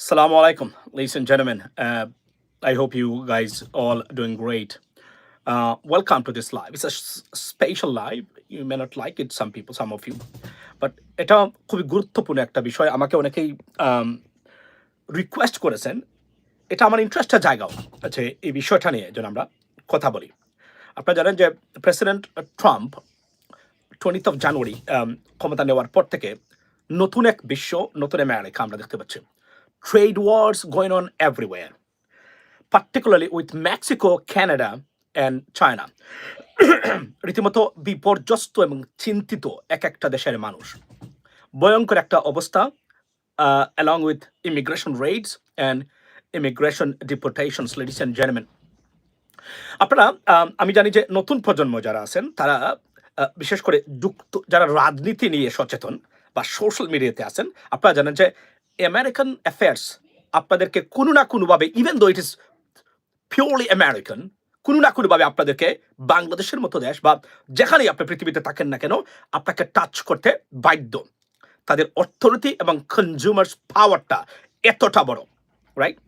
Assalamu alaikum, ladies and gentlemen. Uh, I hope you guys all doing great. Uh, welcome to this live. It's a special live. You may not like it, some people, some of you. But এটা খুবই গুরুত্বপূর্ণ একটা বিষয় আমাকে অনেকেই request করেছেন এটা আমার ইন্টারেস্টের জায়গাও আছে এই বিষয়টা নিয়ে যেন আমরা কথা বলি আপনারা জানেন যে president Trump twentieth of January ক্ষমতা নেওয়ার পর থেকে নতুন এক বিশ্ব নতুন আমেরিকা আমরা দেখতে পাচ্ছি trade wars going on everywhere particularly with Mexico, Canada, and China. রীতিমতো বিপর্যস্ত এবং চিন্তিত এক একটা দেশের মানুষ ভয়ঙ্কর একটা অবস্থা along with immigration rates and immigration deportations ladies and gentleman আপনারা আম, জানি যে নতুন প্রজন্ম যারা আছেন তারা বিশেষ করে যুক্ত যারা রাজনীতি নিয়ে সচেতন বা সোশ্যাল মিডিয়াতে আছেন আপনারা জানেন যে আমেরিকান অ্যাফেয়ার্স আপনাদেরকে কোনো না কোনোভাবে ইভেন দো ইট ইস পিওরলি আমেরিকান কোনো না কোনোভাবে আপনাদেরকে বাংলাদেশের মতো দেশ বা যেখানেই আপনি পৃথিবীতে থাকেন না কেন, আপনাকে টাচ করতে বাধ্য। তাদের অর্থনীতি এবং কনজিউমার্স পাওয়ারটা এতটা বড় রাইট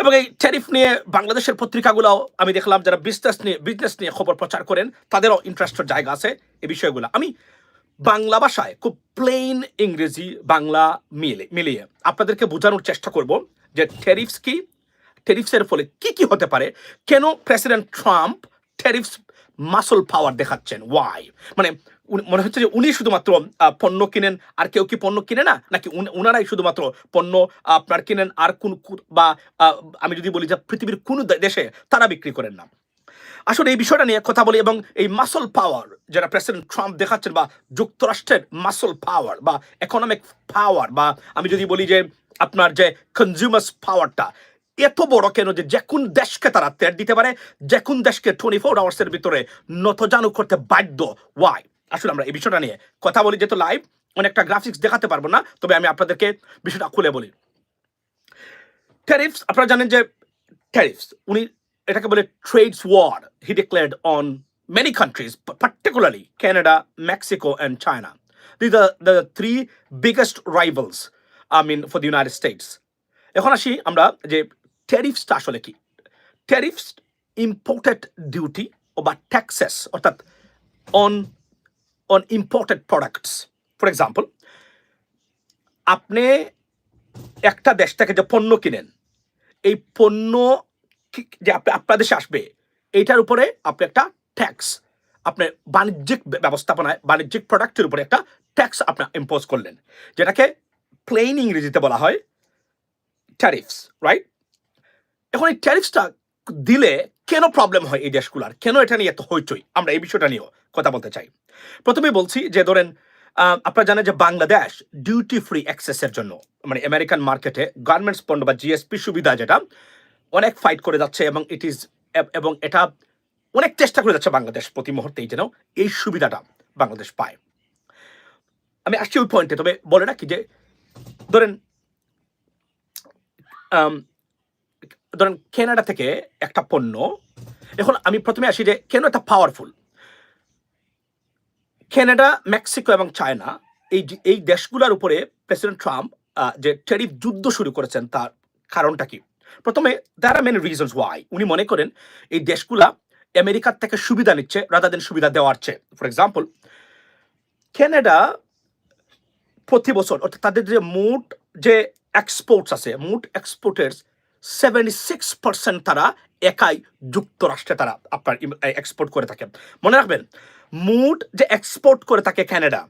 এবং এই ট্যারিফ নিয়ে বাংলাদেশের পত্রিকাগুলো আমি দেখলাম, যারা বিজনেস নিয়ে বিজনেস নিয়ে খবর প্রচার করেন, তাদেরও ইন্টারেস্টের জায়গা আছে এই বিষয়গুলো। আমি বাংলা ভাষায় খুব প্লেন ইংরেজি বাংলা মিলে মিলিয়ে। আপনাদেরকে বোঝানোর চেষ্টা করব যে ট্যারিফস কি ট্যারিফসের ফলে কি কি হতে পারে, কেন president Trump tariffs muscle power দেখাচ্ছেন ওয়াই মানে মনে হচ্ছে যে উনি শুধুমাত্র পণ্য কিনেন, আর কেউ কি পণ্য কিনে না? নাকি উনি- উনারাই শুধুমাত্র পণ্য আপনার কিনেন, আর কোন- বা আমি যদি বলি যে পৃথিবীর কোন দেশে তারা বিক্রি করেন না। আসলে এই বিষয়টা নিয়ে কথা বলি এবং এই মাসল পাওয়ার যেটা প্রেসিডেন্ট ট্রাম্প দেখাচ্ছেন বা যুক্তরাষ্ট্রের মাসল পাওয়ার বা ইকোনমিক পাওয়ার বা আমি যদি বলি যে আপনার যে কনজিউমার্স পাওয়ারটা এত বড় কেন যে কোন দেশকে তারা তেল দিতে পারে যে কোন দেশকে টোয়েন্টি ফোর আওয়ার্সের ভিতরে নতজানু করতে বাধ্য। ওয়াই আসলে আমরা এই বিষয়টা নিয়ে কথা বলি, যেহেতু লাইভ অনেকটা গ্রাফিক্স দেখাতে পারব না, তবে আমি আপনাদেরকে বিষয়টা খুলে বলি। ট্যারিফস আপনারা জানেন যে ট্যারিফস উনি এটাকে বলে trades war he declared on many countries particularly Canada Mexico and China this the the three biggest rivals I mean for the United States এখন আসি আমরা যে ট্যারিফসটা আসলে কি? ট্যারিফস ইম্পোর্টেড ডিউটি বা ট্যাক্সেস অর্থাৎ on on imported products for example আপনি একটা দেশ থেকে যে পণ্য কিনেন, এই পণ্য কি- যে আপনি আপনার দেশে আসবে। এইটার উপরে আপনি একটা ট্যাক্স আপনি বাণিজ্যিক ব্যবস্থাপনায় বাণিজ্যিক প্রোডাক্টের উপরে একটা ট্যাক্স আপনি ইম্পোজ করলেন। যেটাকে প্লেন ইংরেজিতে বলা হয় ট্যারিফস রাইট এখন এই ট্যারিফসটা দিলে কেন প্রবলেম হয় এই দেশগুলার? কেন এটা নিয়ে এত হইচই? আমরা এই বিষয়টা নিয়েও কথা বলতে চাই। প্রথমে বলছি যে ধরেন আপনারা জানেন যে বাংলাদেশ ডিউটি ফ্রি অ্যাক্সেসের জন্য মানে আমেরিকান মার্কেটে গার্মেন্টস পণ্য বা জিএসপি সুবিধা যেটা অনেক ফাইট করে যাচ্ছে এবং ইট ইজ এবং এটা অনেক চেষ্টা করে যাচ্ছে বাংলাদেশ প্রতি মুহূর্তেই যেন এই সুবিধাটা বাংলাদেশ পায়। আমি আসছি ওই পয়েন্টে তবে বলে রাখি যে, ধরেন ধরেন কেনাডা থেকে একটা পণ্য, এখন আমি প্রথমে আসি যে কেন এটা পাওয়ারফুল কেনাডা মেক্সিকো এবং চায়না এই এই দেশগুলোর উপরে প্রেসিডেন্ট ট্রাম্প যে ট্যারিফ যুদ্ধ শুরু করেছেন তার কারণটা কি? প্রথমে there are many reasons why উনি মনে করেন, এই দেশগুলা আমেরিকার থেকে সুবিধা নিচ্ছে রাদার দেন সুবিধা দেওয়ার চেয়ে। ফর এক্সাম্পল ক্যানাডা প্রতি বছর, অর্থাৎ তাদের যে মোট যে এক্সপোর্টস আছে, মোট এক্সপোর্টের সেভেন্টি সিক্স পার্সেন্ট তারা একাই যুক্তরাষ্ট্রে তারা আপনার এক্সপোর্ট করে থাকে। মনে রাখবেন, মোট যে এক্সপোর্ট করে থাকে কানাডা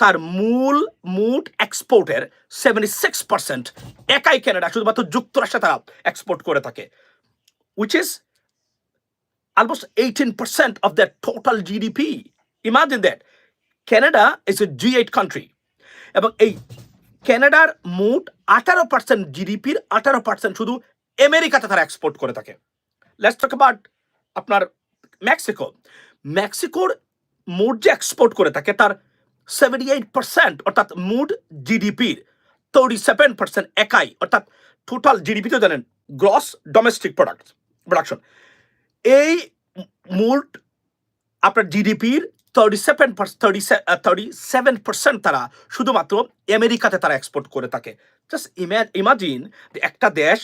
তার মূল, মোট এক্সপোর্টের সেভেন্টি সিক্স পার্সেন্ট একাই কানাডা শুধুমাত্র যুক্তরাষ্ট্রে তারা এক্সপোর্ট করে থাকে which is almost 18% of their total GDP. Imagine that. Canada is a G8 country. এবং এই কানাডার মোট আঠারো পার্সেন্ট জিডিপির আঠারো পার্সেন্ট শুধু আমেরিকাতে তারা এক্সপোর্ট করে থাকে লেটস টক অ্যাবাউট আপনার মেক্সিকো মেক্সিকোর মোট যে এক্সপোর্ট করে থাকে, তার সেভেন্টি এইট পার্সেন্ট অর্থাৎ মোট জিডিপির থার্টি সেভেন পার্সেন্ট একাই, অর্থাৎ টোটাল জিডিপি তো জানেন গ্রস ডোমেস্টিক প্রোডাক্ট প্রোডাকশন এই মূল আপনার জিডিপির thirty seven thirty thirty seven percent তারা শুধুমাত্র আমেরিকাতে তারা এক্সপোর্ট করে থাকে। জাস্ট ইমাজিন একটা দেশ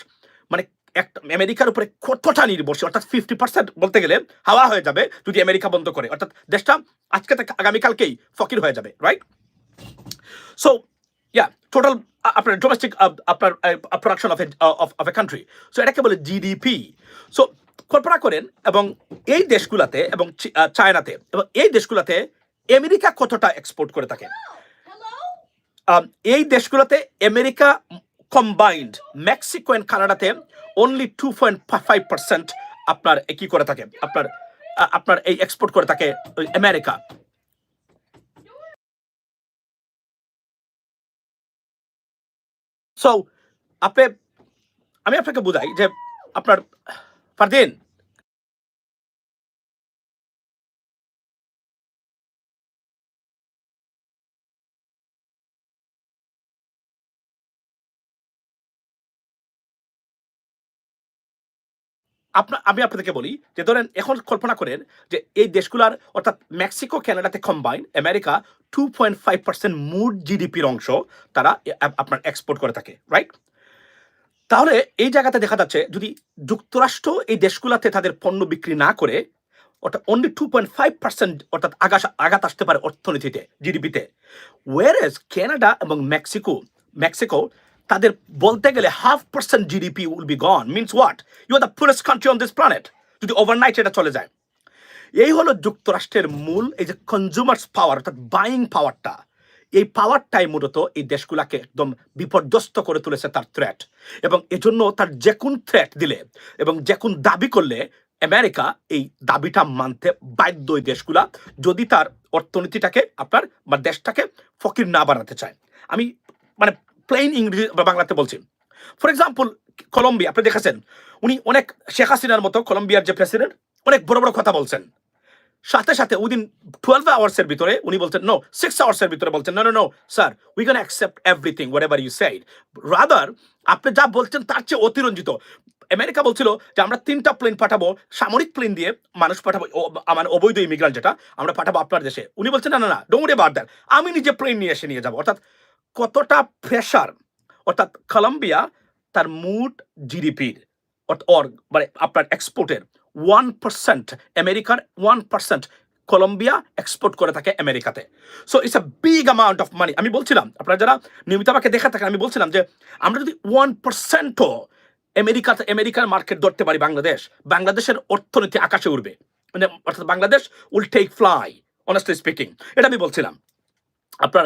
মানে একটা আমেরিকার উপরে কতটা নির্ভরশীল অর্থাৎ ফিফটি পার্সেন্ট বলতে গেলে হাওয়া হয়ে যাবে যদি আমেরিকা বন্ধ করে। অর্থাৎ দেশটা আজকে থেকে আগামীকালকেই ফকির হয়ে যাবে রাইট সো ইয়া টোটাল আপনার ডোমেস্টিক আপনার production of of a country so এটাকে বলে জিডিপি সো কল্পনা করেন এবং এই দেশগুলাতে এবং চায়নাতে এবং এই দেশগুলাতে আমেরিকা কতটা এক্সপোর্ট করে থাকে? এই দেশগুলোতে আমেরিকা কম্বাইন্ড মেক্সিকো অ্যান্ড কানাডাতে only two point five percent আপনার কি করে থাকে? আপনার আপনার এই এক্সপোর্ট করে থাকে আমেরিকা সো আপনি, আমি আপনাকে বুঝাই যে আপনার, ফারদিন আপনার আমি আপনাদেরকে বলি যে ধরেন এখন কল্পনা করেন যে এই দেশগুলার, অর্থাৎ মেক্সিকো কানাডাতে combine America two point five percent mood জিডিপির অংশ তারা আপনার এক্সপোর্ট করে থাকে রাইট তাহলে এই জায়গাতে দেখা যাচ্ছে যদি যুক্তরাষ্ট্র এই দেশগুলাতে তাদের পণ্য বিক্রি না করে, অর্থাৎ only two point five percent অর্থাৎ আগাস আঘাত আসতে পারে অর্থনীতিতে জিডিপিতে ওয়ারেজ কানাডা এবং মেক্সিকো মেক্সিকো তাদের বলতে গেলে half percent GDP will be gone means what you are the poorest country on this planet যদি ওভারনাইট এটা চলে যায়। এই হলো যুক্তরাষ্ট্রের মূল, এই যে কনজিউমার্স পাওয়ার অর্থাৎ বাইং পাওয়ারটা এই পাওয়ারটাই মূলত এই দেশগুলাকে একদম বিপর্যস্ত করে তুলেছে তার থ্রেট এবং এজন্য তার যে কোন থ্রেট দিলে এবং যে কোন দাবি করলে আমেরিকা এই দাবিটা মানতে বাধ্য ওই দেশগুলা, যদি তার অর্থনীতিটাকে আপনার বা দেশটাকে ফকির না বানাতে চায়। আমি মানে প্লেন ইংরেজি বা বাংলাতে বলছি। ফর এক্সাম্পল কলম্বিয়া আপনি দেখেছেন, উনি অনেক শেখ হাসিনার মতো কলম্বিয়ার যে প্রেসিডেন্ট অনেক বড় বড় কথা বলছেন। সাথে সাথে উইদিন টুয়েলভ আওয়ার্সের ভিতরে উনি বলছেন নো সিক্স আওয়ার্সের ভিতরে বলছেন no no sir we can accept everything whatever you said rather আপনি যা বলছেন তার চেয়ে অতিরঞ্জিত। আমেরিকা বলছিল যে, আমরা তিনটা প্লেন পাঠাবো, সামরিক প্লেন দিয়ে মানুষ পাঠাবো মানে অবৈধ ইমিগ্রান্ট যেটা, আমরা পাঠাবো আপনার দেশে। উনি বলছেন, না না না ডোমরে বার দেন আমি নিজে প্লেন নিয়ে এসে নিয়ে যাব। অর্থাৎ কতটা প্রেশার অর্থাৎ কলম্বিয়া তার মুড জিডিপির অর মানে আপনার এক্সপোর্টের ওয়ান পার্সেন্ট আমেরিকার ওয়ান পার্সেন্ট কলম্বিয়া এক্সপোর্ট করে থাকে আমেরিকাতে so it's a big amount of money আমি বলছিলাম, আপনারা যারা নিয়মিত আমাকে দেখা থাকেন, আমি বলছিলাম যে আমরা যদি ওয়ান পার্সেন্টও আমেরিকাতে আমেরিকার মার্কেট ধরতে পারি বাংলাদেশ বাংলাদেশের অর্থনীতি আকাশে উঠবে মানে অর্থাৎ Bangladesh will take fly honestly speaking এটা আমি বলছিলাম। আপনার,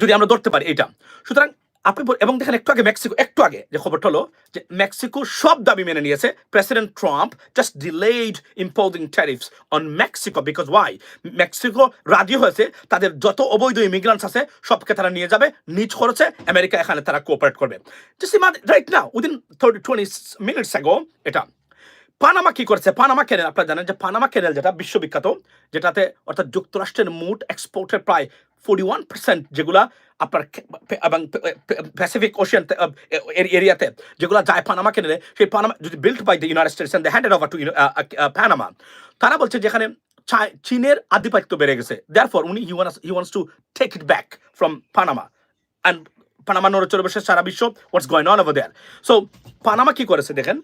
যদি আমরা ধরতে পারি এটা। সুতরাং আপনি এবং দেখেন একটু আগে মেক্সিকো, একটু আগে যে খবরটা হলো যে মেক্সিকো সব দাবি মেনে নিয়েছে, president Trump just delayed imposing tariffs on Mexico because why Mexico রাজি হয়েছে, তাদের যত অবৈধ ইমিগ্রান্টস আছে, সবকে তারা নিয়ে যাবে, নিজ খরচে আমেরিকা এখানে তারা কোঅপারেট করবে। রাইট না within thirty twenty minutes ago এটা পানামা কি করেছে? পানামা ক্যানেল আপনারা জানেন যে পানামা ক্যানেল যেটা বিশ্ববিখ্যাত, যেটাতে অর্থাৎ যুক্তরাষ্ট্রের মোট এক্সপোর্টের প্রায় ফোর্টি ওয়ান পার্সেন্ট যেগুলা আপনার এবং প্যাসিফিক ওশিয়ান এরিয়াতে যেগুলা যায় পানামা ক্যানেলে সেই পানামা যদি built by the United States and handed over to Panama তারা বলছে যেখানে চীনের আধিপত্য বেড়ে গেছে। দেয়ার ফর উনি he wants to take it back from Panama and Panama নড়চড়ে বসে সারা বিশ্ব what's going on over there so Panama কি করেছে দেখেন?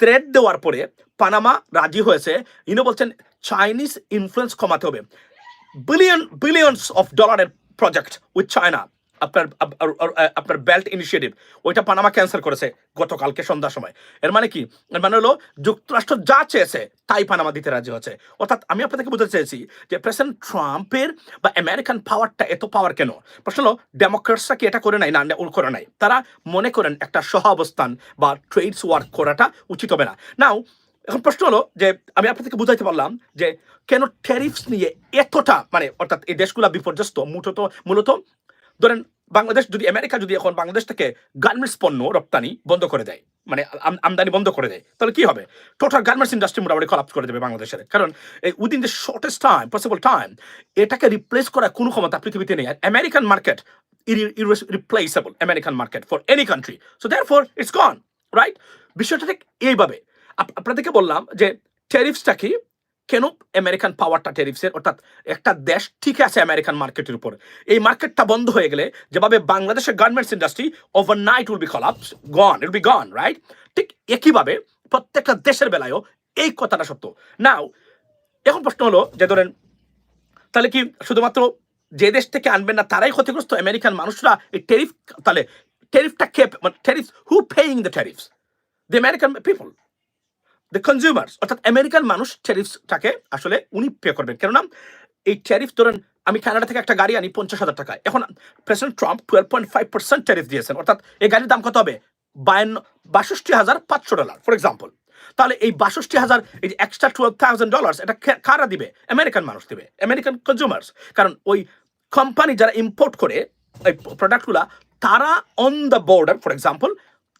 থ্রেড দেওয়ার পরে পানামা রাজি হয়েছে। ইনো বলছেন চাইনিজ ইনফ্লুয়েন্স কমাতে হবে। বিলিয়ন বিলিয়নস অফ ডলারের প্রজেক্ট উইথ চায়না আপনার আপনার বেল্ট ইনিশিয়েটিভ ওইটা পানামা ক্যান্সেল করেছে গতকালকে সন্ধ্যার সময়। এর মানে কি? এর মানে হলো যুক্তরাষ্ট্র যা চেয়েছে তাই পানামা দিতে রাজি হচ্ছে অর্থাৎ আমি আপনাদেরকে বুঝতে চেয়েছি যে প্রেসিডেন্ট ট্রাম্পের বা আমেরিকান পাওয়ারটা এত পাওয়ার কেন? প্রশ্ন হলো ডেমোক্রেটসরা কি এটা করে নাই? না না, করে নাই। তারা মনে করেন একটা সহ অবস্থান বা ট্রেডস ওয়ার্ক করাটা উচিত হবে না। নাও এখন প্রশ্ন হলো যে আমি আপনাদেরকে বুঝাইতে পারলাম যে কেন ট্যারিফস নিয়ে এতটা মানে অর্থাৎ এই দেশগুলা বিপর্যস্ত মূলত মূলত ধরেন, বাংলাদেশ যদি আমেরিকা যদি এখন বাংলাদেশ থেকে গার্মেন্টস পণ্য রপ্তানি বন্ধ করে দেয় মানে আম- আমদানি বন্ধ করে দেয়, তাহলে কি হবে? টোটাল গার্মেন্টস ইন্ডাস্ট্রি মোটামুটি কলাপস করে দেবে বাংলাদেশের। কারণ within the shortest time possible time এটাকে রিপ্লেস করার কোনো ক্ষমতা পৃথিবীতে নেই। আর American market replaceable American market for any country so therefore it's gone right বিষয়টা ঠিক এইভাবে। আপনাদেরকে বললাম যে ট্যারিফসটা কি? কেন আমেরিকান পাওয়ারটা টেরিফসের অর্থাৎ একটা দেশ ঠিক আছে আমেরিকান মার্কেটের উপর। এই মার্কেটটা বন্ধ হয়ে গেলে যেভাবে বাংলাদেশের garments industry overnight will be collapse gone ill be gone right ঠিক একইভাবে প্রত্যেকটা দেশের বেলায়ও এই কথাটা সত্য। নাও এখন প্রশ্ন হলো যে ধরেন, তাহলে কি শুধুমাত্র যে দেশ থেকে আনবেন না, তারাই ক্ষতিগ্রস্ত? আমেরিকান মানুষরা এই টেরিফ তাহলে টেরিফটা কে মানে tariff who paying the tariffs the American people the consumers অর্থাৎ আমেরিকান মানুষ ট্যারিফসটাকে আসলে উনি পে করবেন। কেননা এই ট্যারিফ ধরেন আমি কানাডা থেকে একটা গাড়ি আনি পঞ্চাশ হাজার টাকায়। এখন president Trump twelve point five percent tariff দিয়েছেন। অর্থাৎ এই গাড়ির দাম কত হবে? বায়ান্ন, বাষট্টি হাজার পাঁচশো ডলার ফর এক্সাম্পল তাহলে এই বাষট্টি হাজার, এই যে এক্সট্রা টুয়েলভ থাউজেন্ড ডলার্স এটা কারা দিবে? আমেরিকান মানুষ দিবে। আমেরিকান কনজিউমার্স কারণ ওই কোম্পানি যারা ইম্পোর্ট করে, এই প্রোডাক্টগুলা তারা on the border for example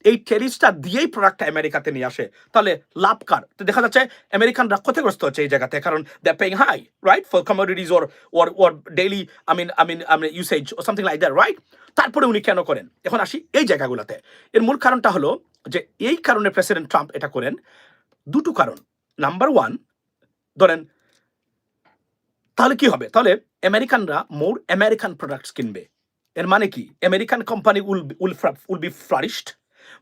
এই টেরিসটা দিয়েই প্রোডাক্টটা আমেরিকাতে নিয়ে আসে। তাহলে লাভ কার? তো দেখা যাচ্ছে আমেরিকানরা ক্ষতিগ্রস্ত হচ্ছে এই জায়গাতে, কারণ they paying high right for commodities or or or daily I mean I mean I usage oh something like that right তারপরে উনি কেন করেন? এখন আসি এই জায়গাগুলোতে। এর মূল কারণটা হলো যে এই কারণে প্রেসিডেন্ট ট্রাম্প এটা করেন দুটো কারণ। নাম্বার ওয়ান ধরেন, তাহলে কি হবে? তাহলে আমেরিকানরা মোর আমেরিকান প্রোডাক্টস কিনবে। এর মানে কি? American company will will will be flourished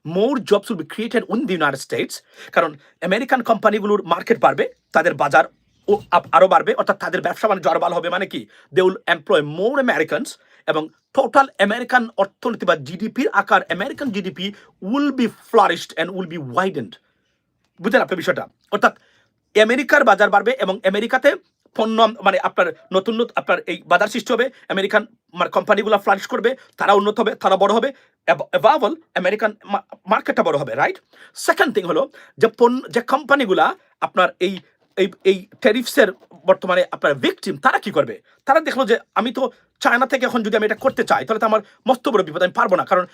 more jobs will be created in the United States কারণ আমেরিকান কোম্পানিগুলোর মার্কেট বাড়বে, তাদের বাজার ও আপ- আরও বাড়বে, অর্থাৎ তাদের ব্যবসা বাণিজ্য আরও ভালো হবে মানে কি? They will employ more Americans এবং টোটাল আমেরিকান অর্থনীতি বা জিডিপির আকার American GDP will be flourished and will be widened বুঝলেন আপনার বিষয়টা? অর্থাৎ আমেরিকার বাজার বাড়বে এবং আমেরিকাতে পণ্য মানে আপনার নতুন নতুন আপনার এই বাজার সৃষ্টি হবে আমেরিকান মানে কোম্পানিগুলো ফ্লারিশ করবে তারা উন্নত হবে, তারা বড় হবে এভাবল আমেরিকান মার্কেটটা বড় হবে রাইট সেকেন্ড থিং হলো, যে পণ্য যে কোম্পানিগুলা আপনার এই এই এই ট্যারিফসের বর্তমানে আপনার ভিকটিম তারা কি করবে? তারা দেখল যে আমি তো চায়না থেকে এখন যদি আমি এটা করতে চাই, তাহলে তো আমার মস্ত বড় বিপদ, আমি পারব না। কারণ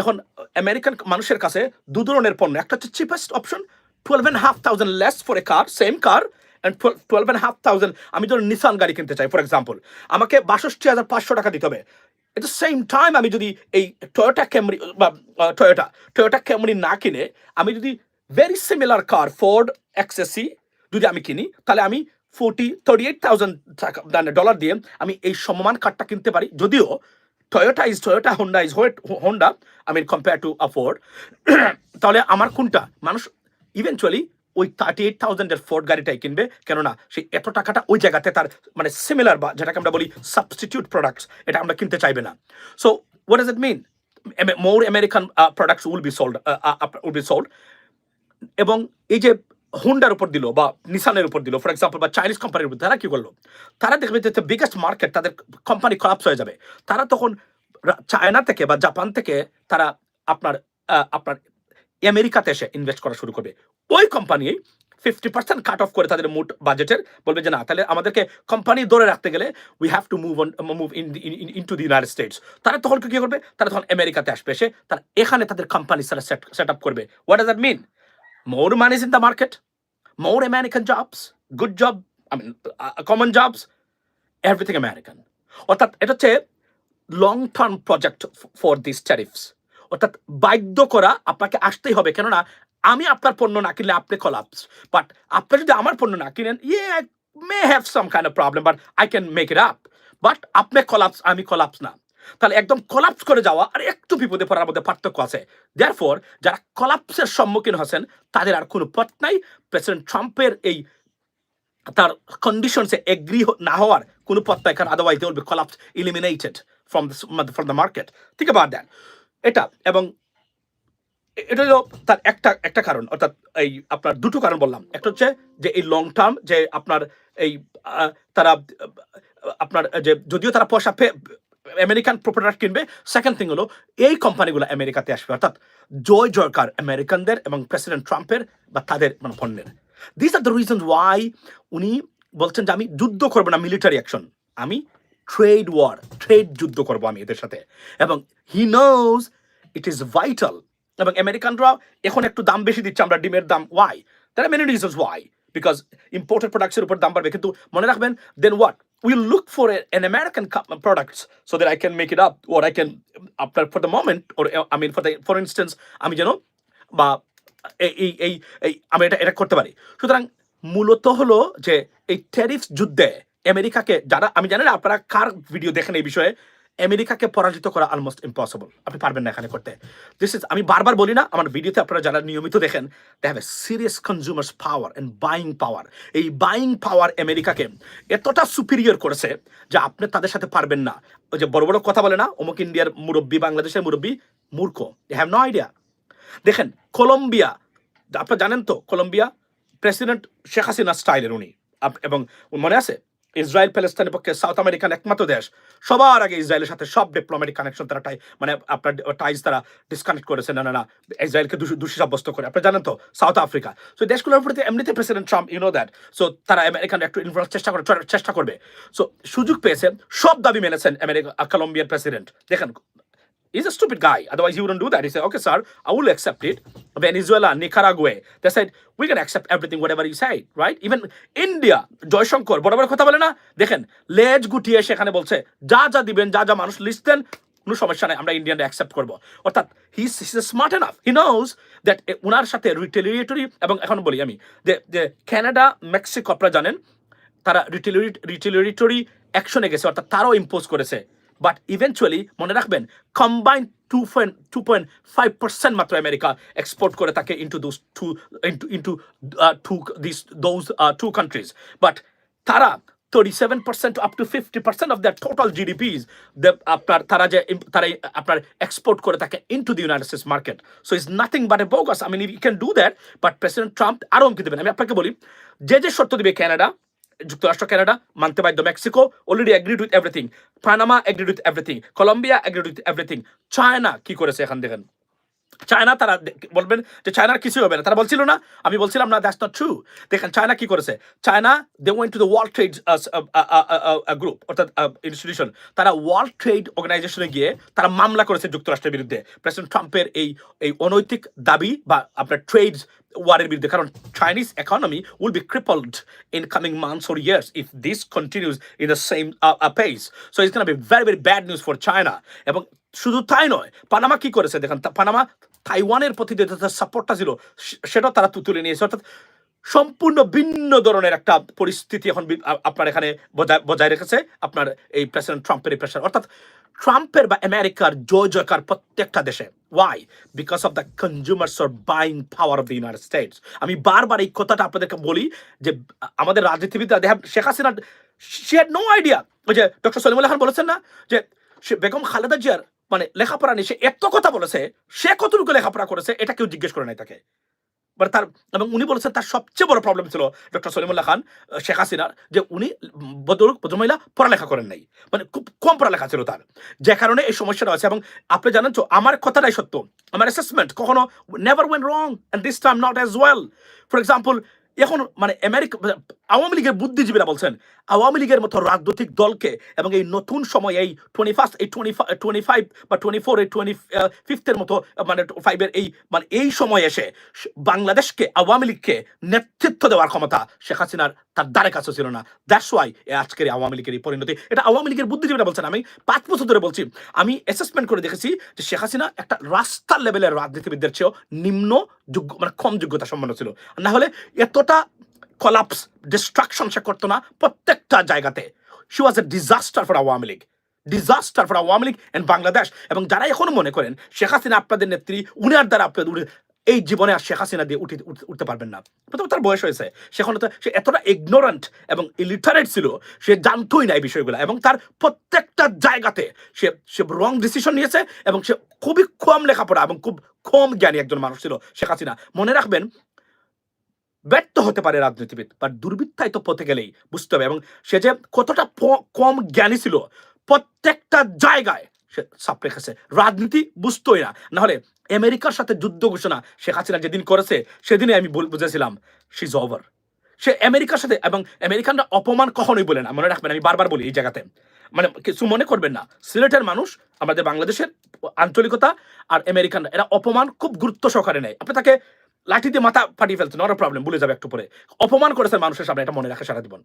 এখন আমেরিকান মানুষের কাছে দু ধরনের পণ্য, একটা হচ্ছে cheapest option twelve and half thousand less for a car same car and twelve and half thousand আমি ধরুন নিসান গাড়ি কিনতে চাই ফর এক্সাম্পল আমাকে বাষট্টি হাজার পাঁচশো টাকা দিতে হবে। এট দ্য সেম টাইম আমি যদি এই টয়োটা ক্যামরি বা টয়োটা টয়োটা ক্যামরি না কিনে, আমি যদি very similar car Ford XAC যদি আমি কিনি, তাহলে আমি ফোর্টি থার্টি এইট থাউজেন্ড টাকা ডলার দিয়ে আমি এই সমমান কারটা কিনতে পারি। যদিও Toyota is Toyota Honda is Honda I mean compare to afford তাহলে আমার কোনটা? মানুষ ইভেনচুয়ালি ওই থার্টি এইট থাউজেন্ডের ফোর্ড গাড়িটাই কিনবে। কেননা সেই এত টাকাটা ওই জায়গাতে তার মানে সিমিলার বা যেটাকে আমরা বলি সাবস্টিটিউট প্রোডাক্টস এটা আমরা কিনতে চাইবে না। So what does it mean more American products will be sold will be sold এবং এই যে হুন্ডার উপর দিল বা নিসানের উপর দিল ফর এক্সাম্পল বা চাইনিজ কোম্পানির উপর, তারা কি করল? তারা দেখবে যে বিগেস্ট মার্কেট তাদের কোম্পানি কলাপস হয়ে যাবে। তারা তখন চায়না থেকে বা জাপান থেকে তারা আপনার আপনার আমেরিকাতে এসে ইনভেস্ট করা শুরু করবে। ওই company fifty percent cut off করে তাদের মোট বাজেটের বলবে যে না তাহলে আমাদেরকে কোম্পানি ধরে রাখতে গেলে we have to move on move in in to the United States তারা তখন কী করবে? তারা তখন আমেরিকাতে আসবে এসে তারা এখানে তাদের কোম্পানি তারা সেট সেট আপ করবে what does mean more money in the market market, American jobs good I mean, uh, common jobs, everything American. অর্থাৎ এটা হচ্ছে long term project for this tariffs অর্থাৎ বাধ্য করা আপনাকে আসতেই হবে। কেননা আমি আপনার পণ্য না কিনলে আপনি কলাপস বাট আপনি যদি আমার পণ্য না কিনেন ইয়ে may have some kind of problem but I can make it up but আপনি কলাপস আমি কলাপস না। তাহলে একদম কলাপস করে যাওয়া আর একটু বিপদে পড়ার মধ্যে পার্থক্য আছে। দেয়ারফর যারা কলাপসের সম্মুখীন হচ্ছেন, তাদের আর কোনো পথ নাই। প্রেসিডেন্ট ট্রাম্পের এই তার কন্ডিশনসে এগ্রি না হওয়ার কোনো পথ নাই। কারণ otherwise they will be collapse eliminated from the from the market ঠিক আছে দ্যাট এটা এবং এটা হলো তার একটা একটা কারণ, অর্থাৎ এই আপনার দুটো কারণ বললাম। একটা হচ্ছে যে এই লং টার্ম যে আপনার এই তারা, আপনার যে যদিও তারা পয়সা আমেরিকান প্রোডাক্ট কিনবে সেকেন্ড থিং হলো এই কোম্পানিগুলো আমেরিকাতে আসবে, অর্থাৎ জয় জয়কার আমেরিকানদের এবং প্রেসিডেন্ট ট্রাম্পের বা তাদের মানে পণ্যের। This are the reason why উনি বলছেন যে আমি যুদ্ধ করব না মিলিটারি অ্যাকশন আমি ট্রেড ওয়ার ট্রেড যুদ্ধ করব আমি এদের সাথে। এবং he knows it is vital এবং আমেরিকানরা এখন একটু দাম বেশি দিচ্ছে, আমরা ডিমের দাম why there are many reasons why because imported প্রোডাক্টসের উপর দাম বাড়বে। কিন্তু মনে রাখবেন then what will look for an American products so that I can make it up or I can আপনার for the moment or I mean, for the, for instance, আমি যেন, বা এই এই, আমি এটা এটা করতে পারি। সুতরাং মূলত হলো যে এই ট্যারিফ যুদ্ধে আমেরিকাকে যারা, আমি জানি না আপনারা কার ভিডিও দেখেন এই বিষয়ে, আমেরিকাকে পরাজিত করা অলমোস্ট ইম্পসিবল আপনি পারবেন না এখানে করতে। দিস ইজ আমি বারবার বলি না, আমার ভিডিওতে আপনারা যারা নিয়মিত দেখেন they have a serious consumers power and buying power এই বাইং পাওয়ার আমেরিকাকে এতটা সুপিরিয়র করেছে যে আপনি তাদের সাথে পারবেন না। ওই যে বড় বড় কথা বলে না, অমুক ইন্ডিয়ার মুরব্বী, বাংলাদেশের মুরব্বী, মূর্খ। হ্যাভ নো আইডিয়া দেখেন, কলম্বিয়া, আপনারা জানেন তো, কলম্বিয়া প্রেসিডেন্ট শেখ হাসিনা স্টাইলের উনি। এবং মনে আছে? ইসরায়েল প্যালেস্তানের পক্ষে সাউথ আমেরিকান একমাত্র দেশ। সবার আগে ইসরায়েলের সাথে সব ডিপ্লোম্যাটিক কানেকশন তারা টাই মানে আপনার টাইজ তারা ডিসকানেক্ট করেছে। না না না, ইসরায়েলকে দোষী সাব্যস্ত করে। আপনি জানেন তো সাউথ আফ্রিকা সো দেশগুলোর প্রতি এমনিতে president Trump you know that so তারা আমেরিকান একটু ইনফ্লুয়েন্স চেষ্টা করে চেষ্টা করবে। সো সুযোগ পেয়েছেন, সব দাবি মেনেছেন আমেরিকা কলম্বিয়ার প্রেসিডেন্ট দেখেন He's a stupid guy. Otherwise, he wouldn't do that. He said, okay, sir, I will accept it. Venezuela, Nicaragua, they said, we can accept everything, whatever you say, right? Even India, Jaishankar বড় বড় কথা বলে না দেখেন লেজ গুটিয়ে সেখানে বলছে যা যা দিবেন যা যা মানুষ লিস্ট দেন কোনো সমস্যা নাই আমরা ইন্ডিয়ানরা অ্যাকসেপ্ট করব অর্থাৎ he is smart enough he knows that ওনার সাথে রিটেলিয়েটরি এবং এখন বলি আমি যে যে ক্যানাডা মেক্সিকো আপনারা জানেন তারা রিটেলিয়েটরি অ্যাকশনে গেছে অর্থাৎ তারাও ইম্পোজ করেছে বাট ইভেনচুয়ালি মনে রাখবেন combined two point two point five percent মাত্র আমেরিকা এক্সপোর্ট করে থাকে into those two into into two this those two countries but তারা 37% up to 50% of their total GDPs the, আপনার, তারা যে, তারা আপনার এক্সপোর্ট করে থাকে into the United States market so is nothing but a bogus I mean you can do that but president Trump আরও হুমকি দেবেন। আমি আপনাকে বলি, যে যে শর্ত দিবে কানাডা যুক্তরাষ্ট্র, কানাডা, মানতে বাধ্য Mexico already agreed with everything Panama agreed with everything Colombia agreed with everything China কি করেছে এখান দেখেন। চায়না তারা বলবেন যে চায়নার কিছুই হবে না। তারা বলছিল না আমি বলছিলাম না দ্যাটস নট ট্রু দেখেন চায়না কি করেছে? China they went to the world trade group অর্থাৎ ইনস্টিটিউশন তারা ওয়ার্ল্ড ট্রেড অর্গানাইজেশনে গিয়ে তারা মামলা করেছে যুক্তরাষ্ট্রের বিরুদ্ধে। প্রেসিডেন্ট ট্রাম্পের এই এই অনৈতিক দাবি বা আপনার ট্রেড ওয়ারের বিরুদ্ধে কারণ Chinese in coming months or years if this continues in the same uh, uh, pace. So it's going to be very, very bad news for China. এবং শুধু তাই নয় পানামা কি করেছে দেখেন পানামা তাইওয়ানের প্রতি যে সাপোর্টটা ছিল, সে- সেটাও তারা তুলে নিয়েছে। অর্থাৎ সম্পূর্ণ ভিন্ন ধরনের একটা পরিস্থিতি এখন আপনার এখানে বজায় রেখেছে আপনার এই প্রেসিডেন্ট ট্রাম্পের এই প্রেশার অর্থাৎ ট্রাম্পের বা আমেরিকার জয় জয়কার প্রত্যেকটা দেশে। Why because of the consumers or buying power of the United States আমি বারবার এই কথাটা আপনাদেরকে বলি যে, আমাদের রাজনীতিবিদরা দেখ শেখ হাসিনা, সে হ্যাড নো আইডিয়া ওই যে ডক্টর সলিমুল্লাহ খান বলেছেন না যে বেগম খালেদা জিয়ার মানে লেখাপড়া নিয়ে সে এত কথা বলেছে, সে কতটুকু লেখাপড়া করেছে, এটা কেউ জিজ্ঞেস করে নাই তাকে। মানে তার, এবং উনি বলেছেন তার সবচেয়ে বড় প্রবলেম ছিল ডক্টর সলিমুল্লাহ খান শেখ হাসিনার, যে উনি বদল ভদ্রমহিলা পড়ালেখা করেন নাই। মানে খুব কম পড়ালেখা ছিল তার। যে কারণে এই সমস্যাটা আছে এবং আপনি জানেন তো, আমার কথাটাই সত্য। আমার অ্যাসেসমেন্ট কখনো never went wrong and this time not as well for example এখন মানে আমেরিকা আওয়ামী লীগের বুদ্ধিজীবীরা বলছেন আওয়ামী লীগের মতো রাজনৈতিক দলকে এবং এই নতুন সময় এই টোয়েন্টি ফার্স্ট এই টোয়েন্টি টোয়েন্টি ফাইভ বা টোয়েন্টি ফোর এই টোয়েন্টি ফিফথের মতো মানে ফাইভের এই মানে এই সময় এসে বাংলাদেশকে, আওয়ামী লীগকে নেতৃত্ব দেওয়ার ক্ষমতা শেখ হাসিনার তার দ্বারে কাছে ছিল না। দ্যাটস ওয়াই আজকের আওয়ামী লীগের এই পরিণতি। এটা আওয়ামী লীগের বুদ্ধিজীবীরা বলছেন। আমি পাঁচ বছর ধরে বলছি, আমি অ্যাসেসমেন্ট করে দেখেছি যে শেখ হাসিনা একটা রাস্তার লেভেলের রাজনীতিবিদদের চেয়েও নিম্ন যোগ্য মানে কম যোগ্যতা সম্পন্ন ছিল। না হলে এতটা কলাপস ডিস্ট্রাকশন সে করতো না প্রত্যেকটা জায়গাতে। She was a disaster for Awami League disaster for Awami League and Bangladesh এবং যারা এখনও মনে করেন শেখ হাসিনা আপনাদের নেত্রী, উনার দ্বারা আপনাদের এই জীবনে আর শেখ হাসিনা দিয়ে উঠে উঠতে পারবেন না। প্রথমে তার বয়স হয়েছে। সেখানে তো সে এতটা ইগনোরেন্ট এবং ইলিটারেট ছিল, সে জানতোই না এই বিষয়গুলো। এবং তার প্রত্যেকটা জায়গাতে সে সে রং ডিসিশন নিয়েছে এবং সে খুবই কম লেখাপড়া এবং খুব কম জ্ঞানী একজন মানুষ ছিল শেখ হাসিনা মনে রাখবেন ব্যর্থ হতে পারে রাজনীতিবিদ বা দুর্বৃত্তায়িত পথে গেলেই, বুঝতে হবে। এবং সে যে কতটা কম জ্ঞানী ছিল, প্রত্যেকটা জায়গায় সে চাপ রেখেছে। রাজনীতি বুঝতোই না। নাহলে আমেরিকার সাথে যুদ্ধ ঘোষণা শেখ হাসিনা যেদিন করেছে সেদিনে আমি বুঝেছিলাম। শি ইজ ওভার সে আমেরিকার সাথে, এবং আমেরিকানরা অপমান কখনোই বলে না। মনে রাখবেন, আমি বারবার বলি এই জায়গাতে। মানে কিছু মনে করবেন না। সিলেটের মানুষ, আমাদের বাংলাদেশের আঞ্চলিকতা আর আমেরিকানরা, এরা অপমান খুব গুরুত্ব সহকারে নেয়। আপনি তাকে লাঠি দিয়ে মাথা ফাটিয়ে ফেলছে নট প্রবলেম বলে যাবে একটু পরে। অপমান করেছে মানুষের সামনে, এটা মনে রাখে সারা জীবন।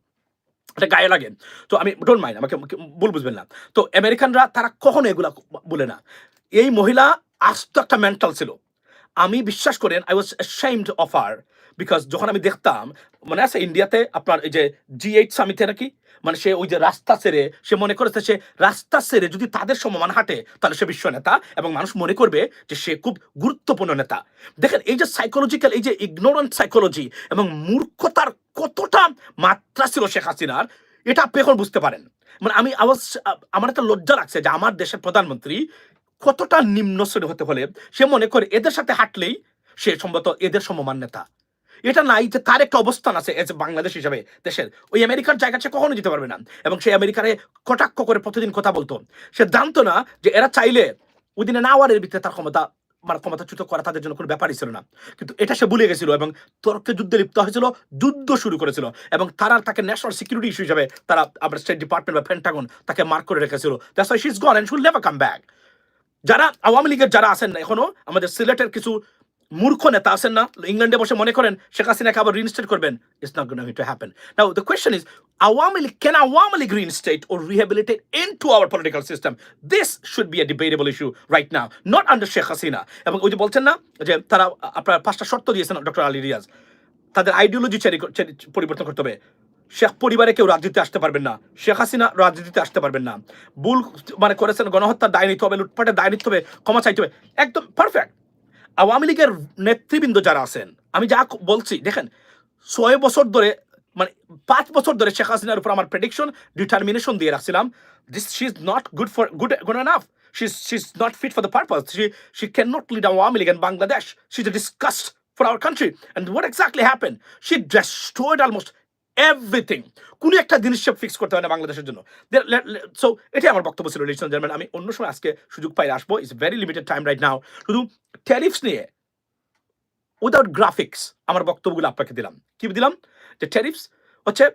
এটা গায়ে লাগে। তো আমি ডোন্ট মাইন্ড আমাকে ভুল বুঝবেন না। তো আমেরিকানরা, তারা কখনো এগুলা বলে না। এই মহিলা আস্ত একটা মেন্টাল ছিল। আমি বিশ্বাস করেন I was ashamed of because যখন আমি দেখতাম, মনে আছে ইন্ডিয়াতে আপনার এই যে জি এইট সামিতে নাকি? মানে সে ওই যে রাস্তা সেরে সে মনে করেছে সে রাস্তা সেরে যদি তাদের সমমান হাঁটে, তাহলে সে বিশ্ব নেতা। এবং মানুষ মনে করবে যে সে খুব গুরুত্বপূর্ণ নেতা। দেখেন, এই যে সাইকোলজিক্যাল এই যে ইগনোরেন্ট সাইকোলজি এবং মূর্খতার কতটা মাত্রা ছিল শেখ হাসিনার, এটা আপনি এখন বুঝতে পারেন। মানে আমি অবশ্য আমার একটা লজ্জা লাগছে যে আমার দেশের প্রধানমন্ত্রী কতটা নিম্ন শ্রেণি হতে হলে সে মনে করে এদের সাথে হাঁটলেই সে সম্ভবত এদের সমমান নেতা। এটা নাই যে তার একটা অবস্থান আছে এজ বাংলাদেশ হিসাবে দেশের। ওই আমেরিকার জায়গা সে কখনো যেতে পারবে না। এবং সেই আমেরিকারে কটাক্ষ করে প্রতিদিন কথা বলতো। সে জানতো না যে এরা চাইলে উইদিন এন আওয়ারের ভিতরে তার ক্ষমতা মানে ক্ষমতাচ্যুত করা তাদের জন্য কোনো ব্যাপারই ছিল না। কিন্তু এটা সে ভুলে গেছিল এবং তর্কে যুদ্ধে লিপ্ত হয়েছিল, যুদ্ধ শুরু করেছিল এবং তারা তাকে ন্যাশনাল সিকিউরিটি ইস্যু হিসাবে তারা আমরা স্টেট ডিপার্টমেন্ট বা পেন্টাগন তাকে মার্ক করে রেখেছিল। That's why she is gone should never come back যারা আওয়ামী লীগের যারা আছেন না এখনও, আমাদের সিলেটের কিছু মূর্খ নেতা আছেন না, ইংল্যান্ডে বসে মনে করেন শেখ হাসিনাকে আবার রিইনস্টেট করবেন it's not going to happen now the question is Awami League can Awami League reinstate or rehabilitate into our political system? This should be a debatable issue right now, not under Sheikh Hasina. এবং ওই যে বলছেন না, যে তারা, আপনার পাঁচটা শর্ত দিয়েছেন ডক্টর আলী রিয়াজ। তাদের আইডিওলজি পরিবর্তন করতে হবে। শেখ পরিবারে কেউ রাজনীতিতে আসতে পারবেন না, শেখ হাসিনা রাজনীতিতে আসতে পারবেন না। ভুল মানে করেছেন, গণহত্যার দায় নিতে হবে, লুটপাটের দায় নিতে হবে, ক্ষমা চাইতে হবে। একদম পারফেক্ট আওয়ামী লীগের নেতৃবৃন্দ যারা আছেন, আমি যা বলছি, দেখেন, ছয় বছর ধরে মানে পাঁচ বছর ধরে শেখ হাসিনার উপর আমার প্রেডিকশন ডিটারমিনেশন দিয়ে রাখছিলাম this she is not good for good good enough she she is not fit for the purpose she she can not lead Awami League in Bangladesh she is discussed for our country and what exactly happen she destroyed almost everything কোনো একটা জিনিস সে fix করতে হয় না বাংলাদেশের জন্য। So এটাই আমার বক্তব্য ছিল লিসন জার্মান আমি অন্য সময় আজকে সুযোগ পাই আসব। It's very limited time right now শুধু ট্যারিফস নিয়ে উইদাউট গ্রাফিক্স আমার বক্তব্যগুলো আপনাকে দিলাম। কি দিলাম? যে ট্যারিফস হচ্ছে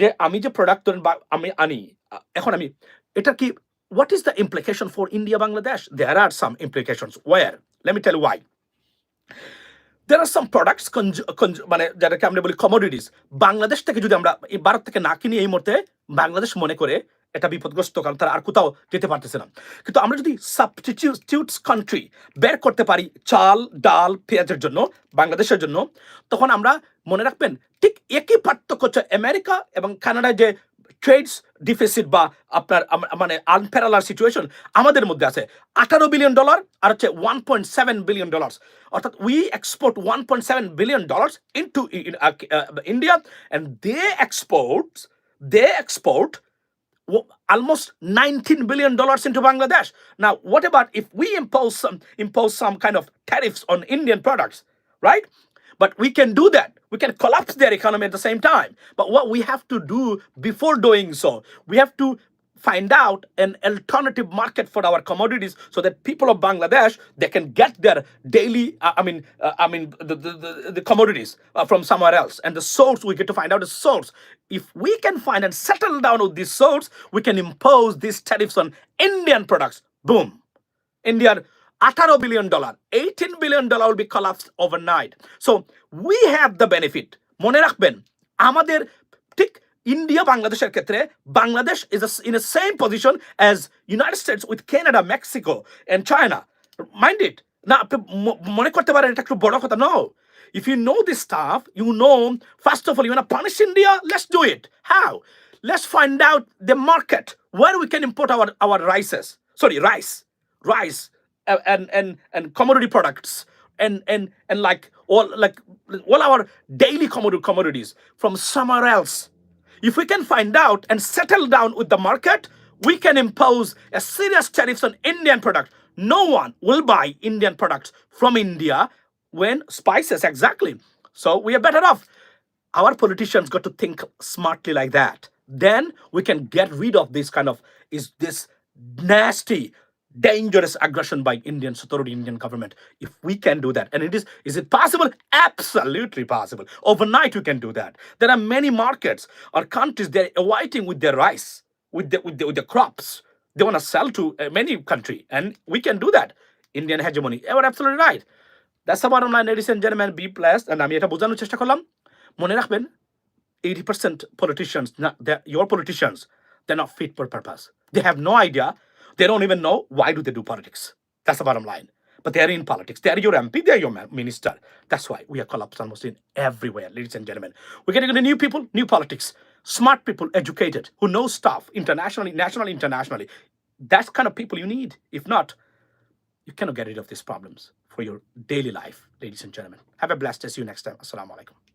যে আমি যে প্রোডাক্ট ধরেন বা আমি আনি, এখন আমি, এটা কি what is the implication for India Bangladesh there are some implications war let me tell why some products conj- conj- মানে যাদেরকে আমরা বলি কমোডিটিস বাংলাদেশ থেকে যদি আমরা এই ভারত থেকে না কিনি এই মুহূর্তে, বাংলাদেশ মনে করে এটা বিপদগ্রস্ত, কারণ তারা আর কোথাও যেতে পারতেছে না। কিন্তু আমরা যদি সাবস্টিটিউটস কান্ট্রি বের করতে পারি চাল, ডাল, পেঁয়াজের জন্য, বাংলাদেশের জন্য, তখন আমরা মনে রাখবেন ঠিক একই পার্থক্য হচ্ছে আমেরিকা এবং কানাডায় যে ট্রেডস ডিফিসিট বা আপনার আম- মানে আনপ্যারালার সিচুয়েশন আমাদের মধ্যে আছে আঠারো বিলিয়ন ডলার আর হচ্ছে one point seven billion dollar অর্থাৎ we export one point seven billion dollar into India and they export they export almost 19 billion dollars into Bangladesh. Now, what about if we impose some impose some kind of tariffs on Indian products, right? But we can do that. We can collapse their economy at the same time. But what we have to do before doing so, we have to find out an alternative market for our commodities so that people of Bangladesh they can get their daily uh, I mean uh, I mean the, the, the, commodities uh, from somewhere else and the source we get to find out the source if we can find and settle down with this source we can impose these tariffs on Indian products boom India 18 billion dollar 18 billion dollar will be collapsed overnight so we have the benefit মনে রাখবেন আমাদের ঠিক India বাংলাদেশের ক্ষেত্রে Bangladesh is in a same position as United States with Canada Mexico and China mind it না আপনি ম- মনে করতে পারেন এটা একটু বড় কথা no If you know this stuff, you know, first of all, you want to punish India? Let's do it. How? Let's find out the market where we can import our, our rices. Sorry, rice. Rice uh, and, and, and commodity products and, and, and like all like all our daily commodity commodities from somewhere else. If we can find out and settle down with the market, we can impose a serious tariffs on Indian product. No one will buy Indian products from India when spices exactly. So we are better off. Our politicians got to think smartly like that. Then we can get rid of this kind of is this nasty dangerous aggression by Indian authority, Indian government. If we can do that, and it is, is it possible? Absolutely possible. Overnight, we can do that. There are many markets or countries they're awaiting with their rice, with the with the, with the crops. They want to sell to uh, many country, and we can do that. Indian hegemony. You are absolutely right. That's the bottom line, ladies and gentlemen. Be blessed. And আমি এটা বোঝানোর চেষ্টা করলাম মনে রাখবেন 80% politicians, not they're, your politicians, they're not fit for purpose. They have no idea. they don't even know why do they do politics. That's the bottom line. but they are in politics. They are your MP, they are your minister. That's why we are collapsed almost in everywhere, ladies and gentlemen. We're getting into new people, new politics, smart people, educated, who know stuff internationally, nationally, internationally. That's kind of people you need. If not, you cannot get rid of these problems for your daily life, ladies and gentlemen. Have a blessed day. See you next time. Assalamu alaikum.